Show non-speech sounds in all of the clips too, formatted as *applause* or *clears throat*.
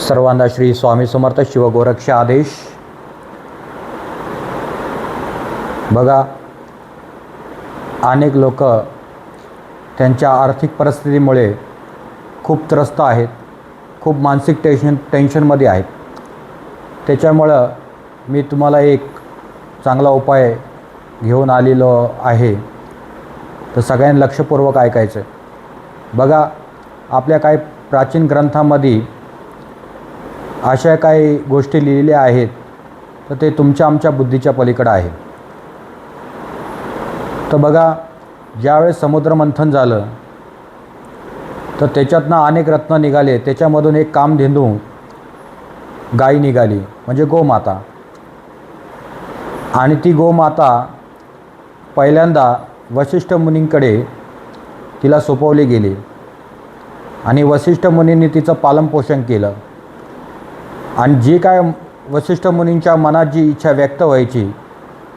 सर्वांना श्री स्वामी समर्थ शिवगोरक्ष आदेश. बघा अनेक लोक त्यांच्या आर्थिक परिस्थितीमुळे खूप त्रस्त आहेत खूप मानसिक टेन्शन टेन्शनमध्ये आहेत. त्याच्यामुळं मी तुम्हाला एक चांगला उपाय घेऊन आलेलो आहे. तर सगळ्यांनी लक्षपूर्वक ऐकायचं. बघा आपल्या काही प्राचीन ग्रंथामध्ये अशा काही गोष्टी लिहिलेल्या आहेत तर ते तुमच्या आमच्या बुद्धीच्या पलीकडं आहे. तर बघा ज्यावेळेस समुद्रमंथन झालं तर त्याच्यातनं अनेक रत्न निघाले. त्याच्यामधून एक कामधेनू गाय निघाली म्हणजे गोमाता. आणि ती गोमाता पहिल्यांदा वशिष्ठ मुनींकडे तिला सोपवली गेली. आणि वशिष्ठ मुनींनी तिचं पालनपोषण केलं. आणि जी काय वशिष्ठ मुनींच्या मनात जी इच्छा व्यक्त व्हायची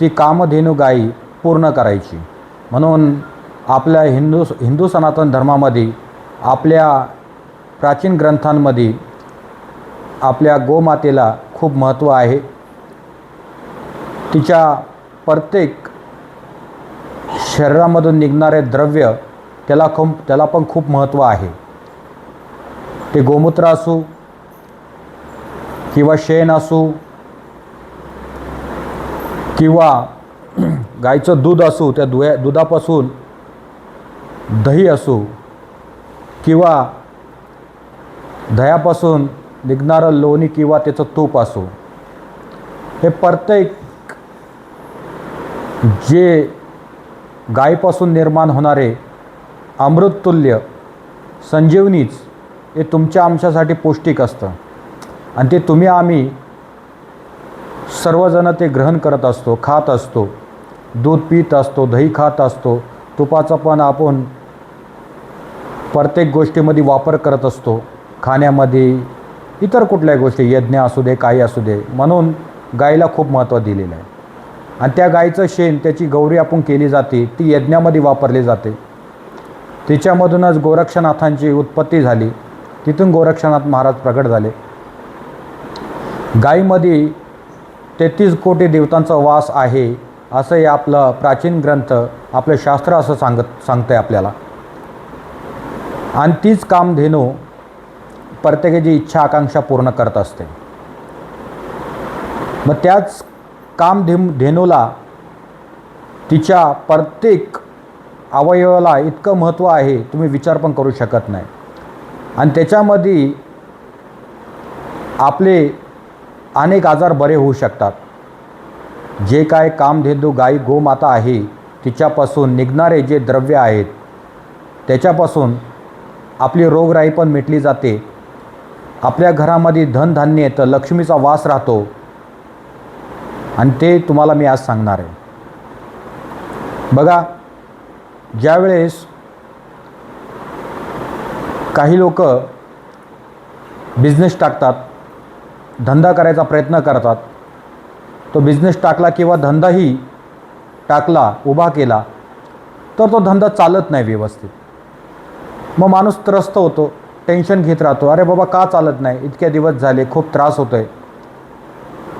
ती कामधेनू गायी पूर्ण करायची. म्हणून आपल्या हिंदू हिंदू सनातन धर्मामध्ये आपल्या प्राचीन ग्रंथांमध्ये आपल्या गोमातेला खूप महत्त्व आहे. तिच्या प्रत्येक शरीरामधून निघणारे द्रव्य त्याला खूप त्याला पण खूप महत्त्व आहे. ते गोमूत्र असू किंवा शेण असू किंवा गायीचं दूध असू त्या दुया दुधापासून दही असू किंवा दह्यापासून निघणारं लोणी किंवा त्याचं तूप असो हे प्रत्येक जे गायीपासून निर्माण होणारे अमृततुल्य संजीवनीच हे तुमच्या आमच्यासाठी पौष्टिक असतं. आणि ते तुम्ही आम्ही सर्वजण ते ग्रहण करत असतो खात असतो. दूध पित असतो दही खात असतो. तुपाचा पण आपण प्रत्येक गोष्टीमध्ये वापर करत असतो. खाण्यामध्ये इतर कुठल्याही गोष्टी यज्ञ असू दे काही असू दे. म्हणून गायीला खूप महत्त्व दिलेलं आहे. आणि त्या गायीचं शेण त्याची गौरी आपण केली जाते ती यज्ञामध्ये वापरली जाते. तिच्यामधूनच गोरक्षनाथांची उत्पत्ती झाली. तिथून गोरक्षनाथ महाराज प्रगट झाले. गायीमध्ये तेहतीस कोटी देवतांचा वास आहे असं हे आपलं प्राचीन ग्रंथ आपलं शास्त्र असं सांगत सांगतं आहे आपल्याला. आणि तीच कामधेनू प्रत्येकाची इच्छा आकांक्षा पूर्ण करत असते. मग त्याच कामधे धेनूला तिच्या प्रत्येक अवयवाला इतकं महत्त्व आहे तुम्ही विचार पण करू शकत नाही. आणि त्याच्यामध्ये आपले अनेक आजार बरे होऊ शकतात. जे काय कामधेंदू गाई गोमाता आहे तिच्यापासून निघणारे जे द्रव्य आहेत त्याच्यापासून आपली रोगराई पण मिटली जाते. आपल्या घरामध्ये धनधान्य येतं लक्ष्मीचा वास राहतो. आणि ते तुम्हाला मी आज सांगणार आहे. बघा ज्यावेळेस काही लोक बिझनेस टाकतात धंदा करायचा प्रयत्न करतात. तो बिझनेस टाकला किंवा धंदाही टाकला उभा केला तर तो धंदा चालत नाही व्यवस्थित. मग माणूस त्रस्त होतो टेन्शन घेत राहतो. अरे बाबा का चालत नाही? इतक्या दिवस झाले खूप त्रास होतो आहे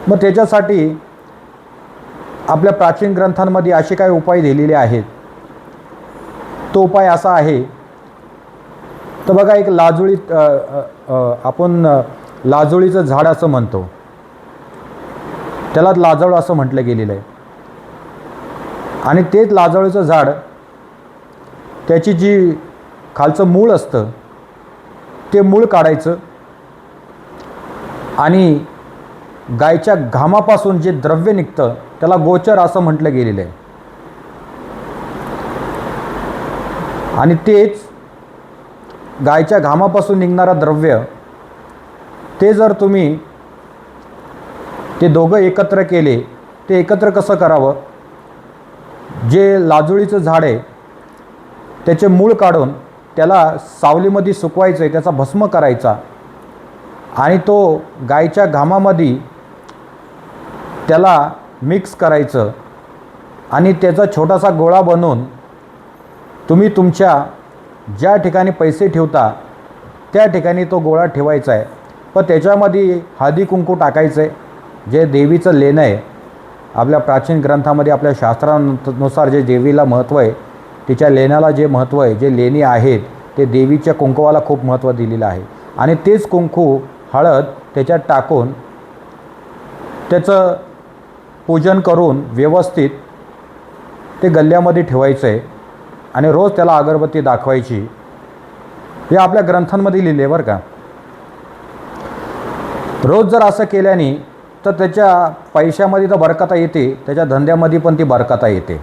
मग त्याच्यासाठी आपल्या प्राचीन ग्रंथांमध्ये असे काही उपाय दिलेले आहेत. तो उपाय असा आहे. तर बघा एक लाजुळी आपण लाजोळीचं झाड असं म्हणतो. त्याला लाजवळ असं म्हटलं गेलेलं आहे. आणि तेच लाजवळीचं झाड त्याची जी खालचं मूळ असतं ते मूळ काढायचं आणि गायच्या घामापासून जे द्रव्य निघतं त्याला गोचर असं म्हटलं गेलेलं आहे. आणि तेच गायच्या घामापासून निघणारं द्रव्य ते जर तुम्ही ते दोघं एकत्र केले ते एकत्र कसं करावं? जे लाजुळीचं झाड आहे त्याचे मूळ काढून त्याला सावलीमध्ये सुकवायचं आहे त्याचा भस्म करायचा आणि तो गायच्या घामामध्ये त्याला मिक्स करायचं आणि त्याचा छोटासा गोळा बनवून तुम्ही तुमच्या ज्या ठिकाणी पैसे ठेवता त्या ठिकाणी तो गोळा ठेवायचा आहे. पण त्याच्यामध्ये हळदी कुंकू टाकायचं आहे जे देवीचं लेणं आहे आपल्या प्राचीन ग्रंथामध्ये आपल्या शास्त्रानुसार जे देवीला महत्त्व आहे तिच्या लेण्याला जे महत्त्व आहे जे लेणी आहेत ते देवीच्या कुंकवाला खूप महत्त्व दिलेलं आहे. आणि तेच कुंकू हळद त्याच्यात टाकून त्याचं पूजन करून व्यवस्थित ते गल्ल्यामध्ये ठेवायचं आहे आणि रोज त्याला अगरबत्ती दाखवायची. हे आपल्या ग्रंथांमध्ये लिहिले बरं का. रोज जर असं केल्याने तर त्याच्या पैशामध्ये तर बरकता येते त्याच्या धंद्यामध्ये पण ती बरकता येते.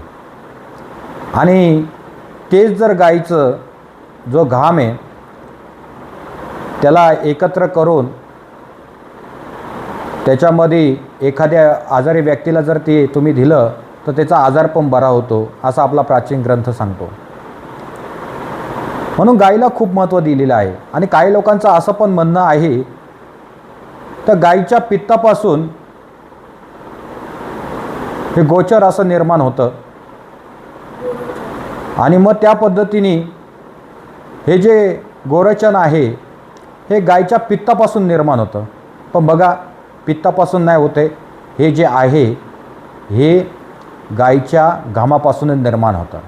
आणि तेच जर गाईचं जो घाम आहे त्याला एकत्र करून त्याच्यामध्ये एखाद्या आजारी व्यक्तीला जर ते तुम्ही दिलं तर त्याचा आजार पण बरा होतो असा आपला प्राचीन ग्रंथ सांगतो. म्हणून गाईला खूप महत्त्व दिलेलं आहे. आणि काही लोकांचं असं पण म्हणणं आहे तर गाईच्या पित्तापासून हे गोचर असं निर्माण होतं. आणि मग त्या पद्धतीने हे जे गोरचन आहे हे गायच्या पित्तापासून निर्माण होतं. पण बघा पित्तापासून नाही होते. हे जे आहे हे गायच्या घामापासूनच निर्माण होतं.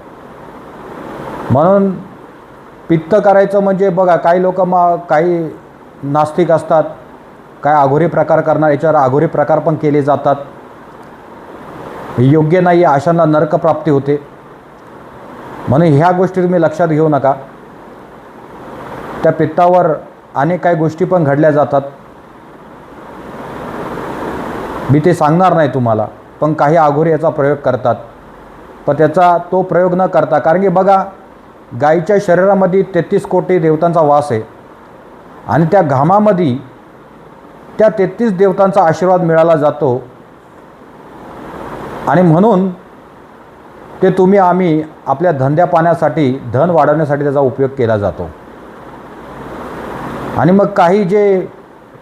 म्हणून पित्त करायचं म्हणजे बघा काही लोक मग काही नास्तिक असतात. काय आघोरी प्रकार करणार याच्यावर आघोरी प्रकार पण केले जातात. योग्य नाही आहे अशांना नरकप्राप्ती होते. म्हणून ह्या गोष्टी तुम्ही लक्षात घेऊ नका. त्या पित्तावर अनेक काही गोष्टी पण घडल्या जातात. मी ते सांगणार नाही तुम्हाला पण काही आघोरी याचा प्रयोग करतात. पण त्याचा तो प्रयोग न करता कारण की बघा गाईच्या शरीरामध्ये तेहतीस कोटी देवतांचा वास आहे. आणि त्या घामामध्ये त्या तेहतीस देवतांचा आशीर्वाद मिळाला जातो. आणि म्हणून ते तुम्ही आम्ही आपल्या धंद्या पाण्यासाठी धन वाढवण्यासाठी त्याचा उपयोग केला जातो. आणि मग काही जे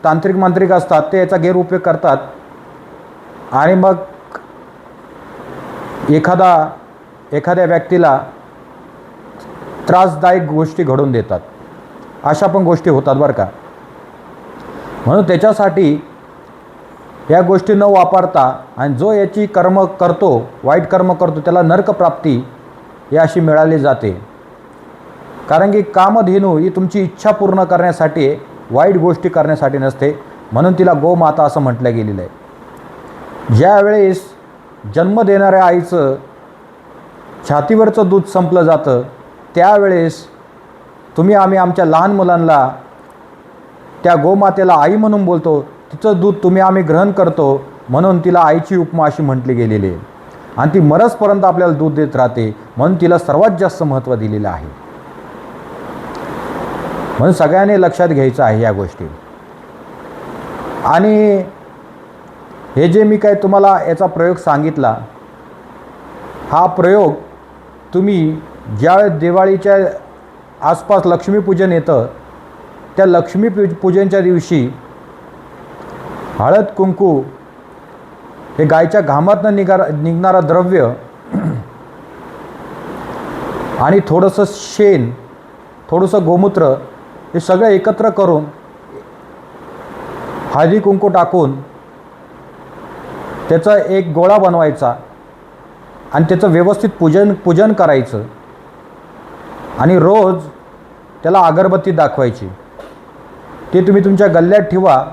तांत्रिक मांत्रिक असतात ते याचा गैरउपयोग करतात. आणि मग एखादा एखाद्या व्यक्तीला त्रासदायक गोष्टी घडून देतात. अशा पण गोष्टी होतात बरं का. म्हणून त्याच्यासाठी या गोष्टी न वापरता आणि जो याची कर्म करतो वाईट कर्म करतो त्याला नर्कप्राप्ती ही अशी मिळाली जाते. कारण की कामधेनू ही तुमची इच्छा पूर्ण करण्यासाठी वाईट गोष्टी करण्यासाठी नसते. म्हणून तिला गोमाता असं म्हटलं गेलेलं आहे. ज्यावेळेस जन्म देणाऱ्या आईचं छातीवरचं दूध संपलं जातं त्यावेळेस तुम्ही आम्ही आमच्या लहान मुलांना त्या गोमातेला आई म्हणून बोलतो तिचं दूध तुम्ही आम्ही ग्रहण करतो म्हणून तिला आईची उपमा अशी म्हटली गेलेली आहे. आणि ती मरसपर्यंत आपल्याला दूध देत राहते म्हणून तिला सर्वात जास्त महत्त्व दिलेलं आहे. म्हणून सगळ्यांनी लक्षात घ्यायचं आहे या गोष्टी. आणि हे जे मी काय तुम्हाला याचा प्रयोग सांगितला हा प्रयोग तुम्ही ज्या दिवाळीच्या आसपास लक्ष्मीपूजन येतं त्या लक्ष्मी पूज पूजनच्या दिवशी हळद कुंकू हे गायच्या घामातनं निघा निघणारं द्रव्य *clears throat* आणि थोडंसं शेण थोडंसं गोमूत्र हे सगळं एकत्र करून हळदी कुंकू टाकून त्याचा एक गोळा बनवायचा आणि त्याचं व्यवस्थित पूजन पूजन करायचं. आणि रोज त्याला अगरबत्ती दाखवायची. ते तुम्ही तुमच्या गल्ल्यात ठेवा.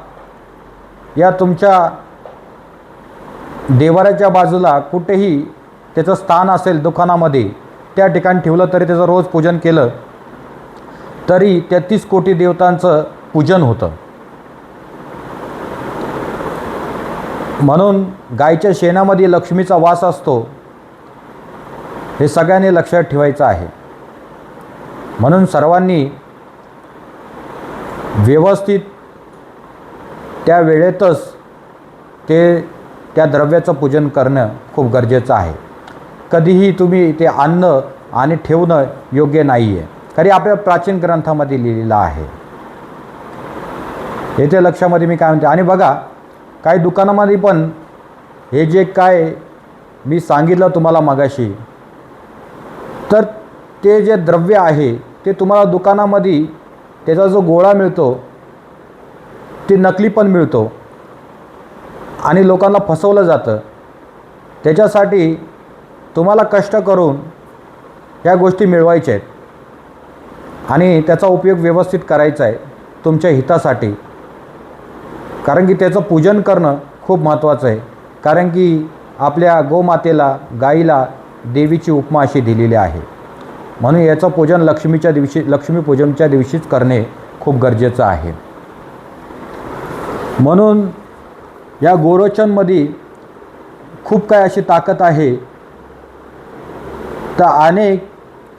या तुमच्या देवाऱ्याच्या बाजूला कुठेही त्याचं स्थान असेल दुकानामध्ये त्या ठिकाणी ठेवलं तरी त्याचं रोज पूजन केलं तरी तेहतीस कोटी देवतांचं पूजन होतं. म्हणून गायच्या शेणामध्ये लक्ष्मीचा वास असतो हे सगळ्यांनी लक्षात ठेवायचं आहे. म्हणून सर्वांनी व्यवस्थित त्या वेळेतच ते त्या द्रव्याचं पूजन करणं खूप गरजेचं आहे. कधीही तुम्ही ते आणणं आणि ठेवणं योग्य नाही आहे तरी आपल्या प्राचीन ग्रंथामध्ये लिहिलेलं आहे. येथे लक्षामध्ये मी काय म्हणते आणि बघा काही दुकानामध्ये पण हे जे काय मी सांगितलं तुम्हाला मगाशी तर ते जे द्रव्य आहे ते तुम्हाला दुकानामध्ये त्याचा जो गोळा मिळतो ती नकली पण मिळतो. आणि लोकांना फसवलं जातं. त्याच्यासाठी तुम्हाला कष्ट करून या गोष्टी मिळवायच्या आहेत. आणि त्याचा उपयोग व्यवस्थित करायचा आहे तुमच्या हितासाठी. कारण की त्याचं पूजन करणं खूप महत्त्वाचं आहे. कारण की आपल्या गोमातेला गाईला देवीची उपमा अशी दिलेली आहे. म्हणून याचं पूजन लक्ष्मीच्या दिवशी लक्ष्मीपूजनच्या दिवशीच करणे खूप गरजेचं आहे. म्हणून या गोरोचनमध्ये खूप काय अशी ताकद आहे. तर अनेक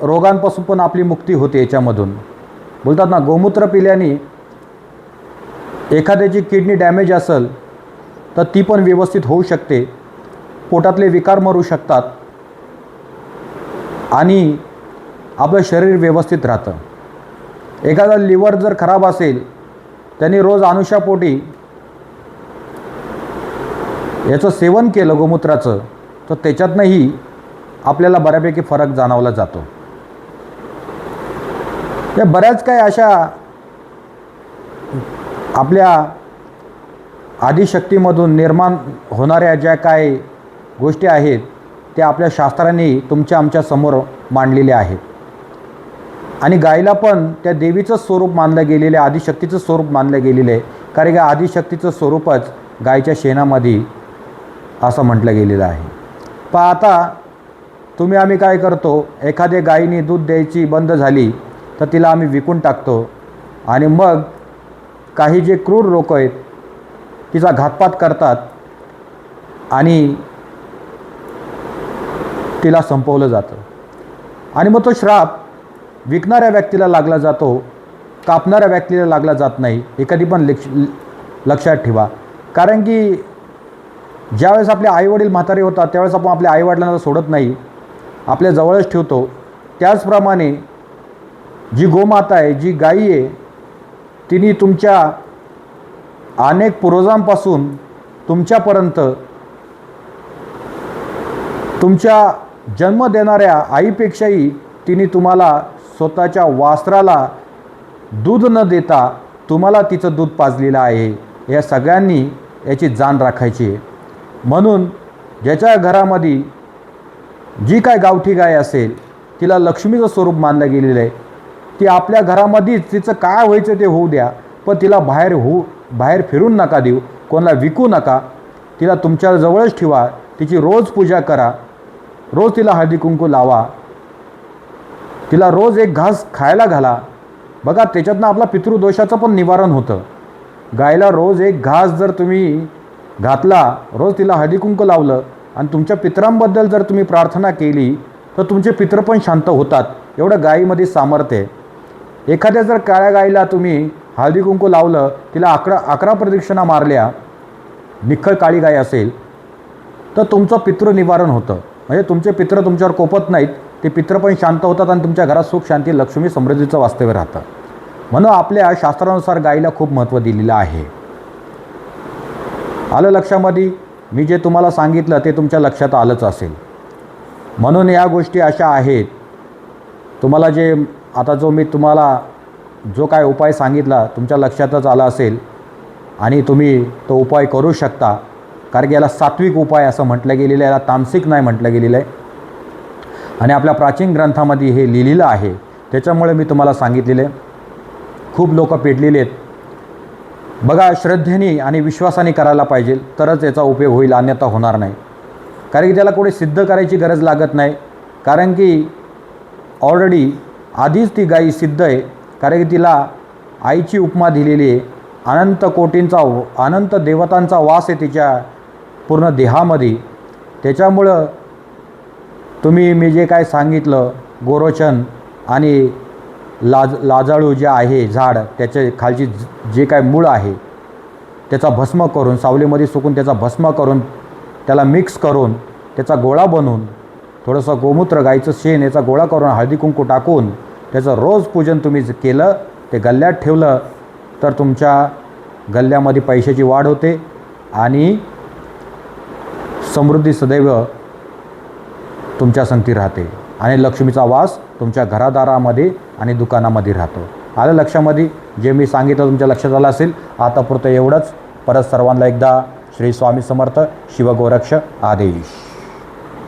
रोगांपासून पण आपली मुक्ती होते याच्यामधून. बोलतात ना गोमूत्र पिल्याने एखाद्याची किडनी डॅमेज असेल तर ती पण व्यवस्थित होऊ शकते. पोटातले विकार मरू शकतात. आणि आपलं शरीर व्यवस्थित राहतं. एखादा लिव्हर जर खराब असेल त्यांनी रोज अनुषापोटी याचं सेवन केलं गोमूत्राचं तर त्याच्यातनंही आपल्याला बऱ्यापैकी फरक जाणवला जातो. या बऱ्याच काही अशा आपल्या आदिशक्तीमधून निर्माण होणाऱ्या ज्या काय गोष्टी आहेत त्या आपल्या शास्त्रांनी तुमच्या आमच्यासमोर मांडलेल्या आहेत. आणि गायीला पण त्या देवीचं स्वरूप मानलं गेलेलं आहे आदिशक्तीचं स्वरूप मानलं गेलेलं आहे. कारण का आदिशक्तीचं स्वरूपच गायच्या शेणामध्ये असं म्हटलं गेलेलं आहे. पण आता तुम्ही आम्ही काय करतो एखाद्या गायीने दूध द्यायची बंद झाली तर तिला आम्ही विकून टाकतो. आणि मग काही जे क्रूर लोक आहेत तिचा घातपात करतात आणि तिला संपवलं जातं. आणि मग तो श्राप विकणाऱ्या व्यक्तीला लागला जातो कापणाऱ्या व्यक्तीला लागला जात नाही हे कधी पण लक्ष लक्षात ठेवा. कारण की ज्यावेळेस आपले आईवडील म्हातारे होतात त्यावेळेस आपण आपल्या आईवडिलांना सोडत नाही आपल्या जवळच ठेवतो. त्याचप्रमाणे जी गोमाता आहे जी गायी आहे तिने तुमच्या अनेक पूर्वजांपासून तुमच्यापर्यंत तुमच्या जन्म देणाऱ्या आईपेक्षाही तिने तुम्हाला स्वतःच्या वासराला दूध न देता तुम्हाला तिचं दूध पाजलेलं आहे. या सगळ्यांनी याची जाण राखायची आहे. म्हणून ज्याच्या घरामध्ये जी काय गावठी गाय असेल तिला लक्ष्मीचं स्वरूप मानलं गेलेलं आहे. ती आपल्या घरामध्येच तिचं काय व्हायचं ते होऊ द्या पण तिला बाहेर होऊ बाहेर फिरून नका देऊ कोणाला विकू नका. तिला तुमच्याजवळच ठेवा तिची रोज पूजा करा. रोज तिला हळदी कुंकू लावा. तिला रोज एक घास खायला घाला. बघा त्याच्यातनं आपला पितृदोषाचं पण निवारण होतं. गायला रोज एक घास जर तुम्ही घातला रोज तिला हळदीकुंक लावलं आणि तुमच्या पितरांबद्दल जर तुम्ही प्रार्थना केली तर तुमचे पित्र पण शांत होतात. एवढं गायीमध्ये सामर्थ्य आहे. एखाद्या जर काळ्या गायीला तुम्ही हळदीकुंकू लावलं तिला अकरा अकरा प्रदक्षिणा मारल्या निखळ काळी गाय असेल तर तुमचं पितृ निवारण होतं. म्हणजे तुमचे पित्र तुमच्यावर कोपत नाहीत. ते पित्र पण शांत होतात आणि तुमच्या घरात सुख शांती लक्ष्मी समृद्धीचं वास्तव्य राहतं. म्हणून आपल्या शास्त्रानुसार गायीला खूप महत्त्व दिलेलं आहे. आलं लक्षामध्ये? मी जे तुम्हाला सांगितलं ते तुमच्या लक्षात आलंच असेल. म्हणून या गोष्टी अशा आहेत. तुम्हाला जे आता जो मी तुम्हाला जो काय उपाय सांगितला तुमच्या लक्षातच आला असेल. आणि तुम्ही तो उपाय करू शकता. कारण की याला सात्विक उपाय असं म्हटलं गेलेलं आहे याला तामसिक नाही म्हटलं गेलेलं आहे. आणि आपल्या प्राचीन ग्रंथामध्ये हे लिहिलेलं आहे. त्याच्यामुळे मी तुम्हाला सांगितलेले खूप लोक पेटलेले आहेत. बघा श्रद्धेने आणि विश्वासाने करायला पाहिजे तरच याचा उपयोग होईल अन्यथा होणार नाही. कारण की त्याला कोणी सिद्ध करायची गरज लागत नाही. कारण की ऑलरेडी आधीच ती गायी सिद्ध आहे. कारण की तिला आईची उपमा दिलेली आहे. अनंत कोटींचा अनंत देवतांचा वास आहे तिच्या पूर्ण देहामध्ये. त्याच्यामुळं तुम्ही मी जे काय सांगितलं गोरोचन आणि लाज लाजाळू जे आहे झाड त्याचे खालची जे काय मूळ आहे त्याचा भस्म करून सावलीमध्ये सुकून त्याचा भस्म करून त्याला मिक्स करून त्याचा गोळा बनवून थोडंसं गोमूत्र गाईचं शेण याचा गोळा करून हळदी कुंकू टाकून त्याचं रोज पूजन तुम्ही केलं ते गल्ल्यात ठेवलं तर तुमच्या गल्ल्यामध्ये पैशाची वाढ होते आणि समृद्धी सदैव तुमच्या संगती राहते. आणि लक्ष्मीचा वास तुमच्या घरादारामध्ये आणि दुकानामध्ये राहतो. आलं लक्षामध्ये? जे मी सांगितलं तुमच्या लक्षात आलं असेल आतापुरतं एवढंच. परत सर्वांना एकदा श्री स्वामी समर्थ शिवगोरक्ष आदेश.